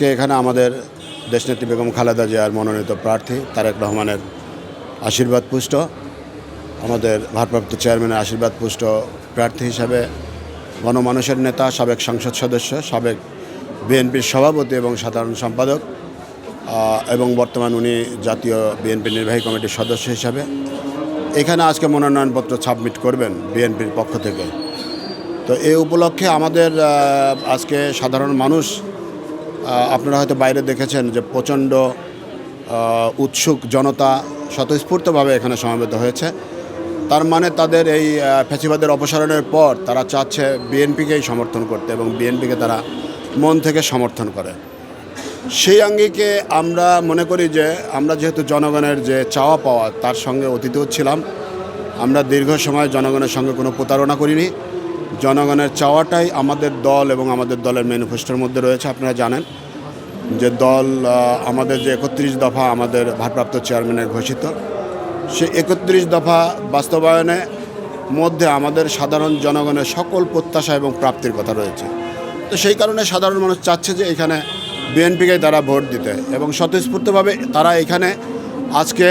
আজকে এখানে আমাদের দেশনেত্রী বেগম খালেদা জিয়ার মনোনীত প্রার্থী তারেক রহমানের আশীর্বাদ পুষ্ট, আমাদের ভারপ্রাপ্ত চেয়ারম্যানের আশীর্বাদ পুষ্ট প্রার্থী হিসাবে, গণমানুষের নেতা, সাবেক সংসদ সদস্য, সাবেক বিএনপির সভাপতি এবং সাধারণ সম্পাদক এবং বর্তমান উনি জাতীয় বিএনপি নির্বাহী কমিটির সদস্য হিসাবে। এখানে আজকে মনোনয়নপত্র সাবমিট করবেন বিএনপির পক্ষ থেকে। তো এই উপলক্ষে আমাদের আজকে সাধারণ মানুষ আপনারা হয়তো বাইরে দেখেছেন যে প্রচণ্ড উৎসুক জনতা স্বতঃস্ফূর্তভাবে এখানে সমাবেত হয়েছে। তার মানে তাদের এই আহ, ফ্যাসিবাদের অপসারণের পর তারা চাচ্ছে বিএনপিকেই সমর্থন করতে এবং বিএনপিকে তারা মন থেকে সমর্থন করে। সেই আঙ্গিকে আমরা মনে করি যে আমরা যেহেতু জনগণের যে চাওয়া পাওয়া তার সঙ্গে অতীতেও ছিলাম। আমরা দীর্ঘ সময় জনগণের সঙ্গে কোনো প্রতারণা করিনি। জনগণের চাওয়াটাই আমাদের দল এবং আমাদের দলের ম্যানিফেস্টোর মধ্যে রয়েছে, আপনারা জানেন। যে দল আমাদের যে একত্রিশ দফা আমাদের ভারপ্রাপ্ত চেয়ারম্যানের ঘোষিত, সে একত্রিশ দফা বাস্তবায়নে মধ্যে আমাদের সাধারণ জনগণের সকল প্রত্যাশা এবং প্রাপ্তির কথা রয়েছে। তো সেই কারণে সাধারণ মানুষ চাচ্ছে যে এখানে বিএনপিকে তারা ভোট দিতে এবং স্বতঃস্ফূর্তভাবে তারা এখানে আজকে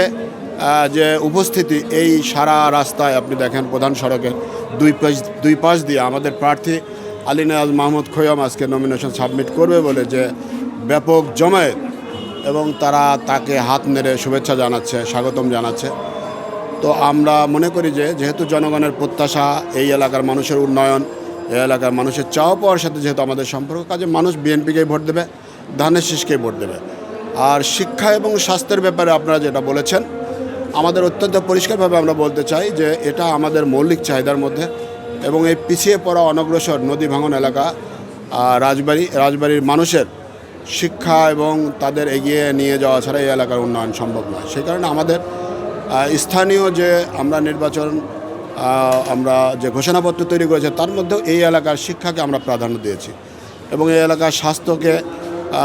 যে উপস্থিতি, এই সারা রাস্তায় আপনি দেখেন প্রধান সড়কের দুই পাশ দুই পাশ দিয়ে আমাদের প্রার্থী আলী নেয়াজ মাহমুদ খৈয়াম আজকে নমিনেশন সাবমিট করবে বলে যে ব্যাপক জমায়েত এবং তারা তাকে হাত নেড়ে শুভেচ্ছা জানাচ্ছে, স্বাগতম জানাচ্ছে। তো আমরা মনে করি যে, যেহেতু জনগণের প্রত্যাশা এই এলাকার মানুষের উন্নয়ন, এই এলাকার মানুষের চাওয়া পাওয়ার সাথে যেহেতু আমাদের সম্পর্ক, কাজে মানুষ বিএনপিকেই ভোট দেবে, ধানের শীষকেই ভোট দেবে। আর শিক্ষা এবং স্বাস্থ্যের ব্যাপারে আপনারা যেটা বলেছেন আমাদের অত্যন্ত পরিষ্কারভাবে আমরা বলতে চাই যে এটা আমাদের মৌলিক চাহিদার মধ্যে এবং এই পিছিয়ে পড়া অনগ্রসর নদী ভাঙন এলাকা রাজবাড়ি, রাজবাড়ির মানুষের শিক্ষা এবং তাদের এগিয়ে নিয়ে যাওয়া ছাড়া এই এলাকার উন্নয়ন সম্ভব নয়। সেই কারণে আমাদের স্থানীয় যে আমরা নির্বাচন আমরা যে ঘোষণাপত্র তৈরি করেছি তার মধ্যেও এই এলাকার শিক্ষাকে আমরা প্রাধান্য দিয়েছি এবং এই এলাকার স্বাস্থ্যকে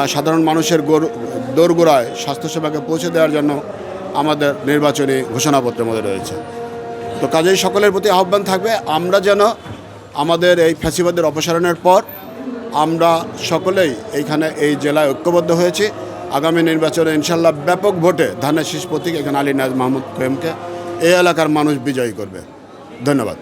সাধারণ মানুষের গোর- দোরগোড়ায় স্বাস্থ্যসেবাকে পৌঁছে দেওয়ার জন্য আমাদের নির্বাচনী ঘোষণাপত্রের মধ্যে রয়েছে। তো কাজেই সকলের প্রতি আহ্বান থাকবে, আমরা যেন আমাদের এই ফ্যাসিবাদের অপসারণের পর আমরা সকলেই এইখানে এই জেলায় ঐক্যবদ্ধ হয়েছি। আগামী নির্বাচনে ইনশাল্লাহ ব্যাপক ভোটে ধানের শীষ প্রতীক এখানে আলী নাজ মাহমুদ খোয়েমকে এই এলাকার মানুষ বিজয়ী করবে। ধন্যবাদ।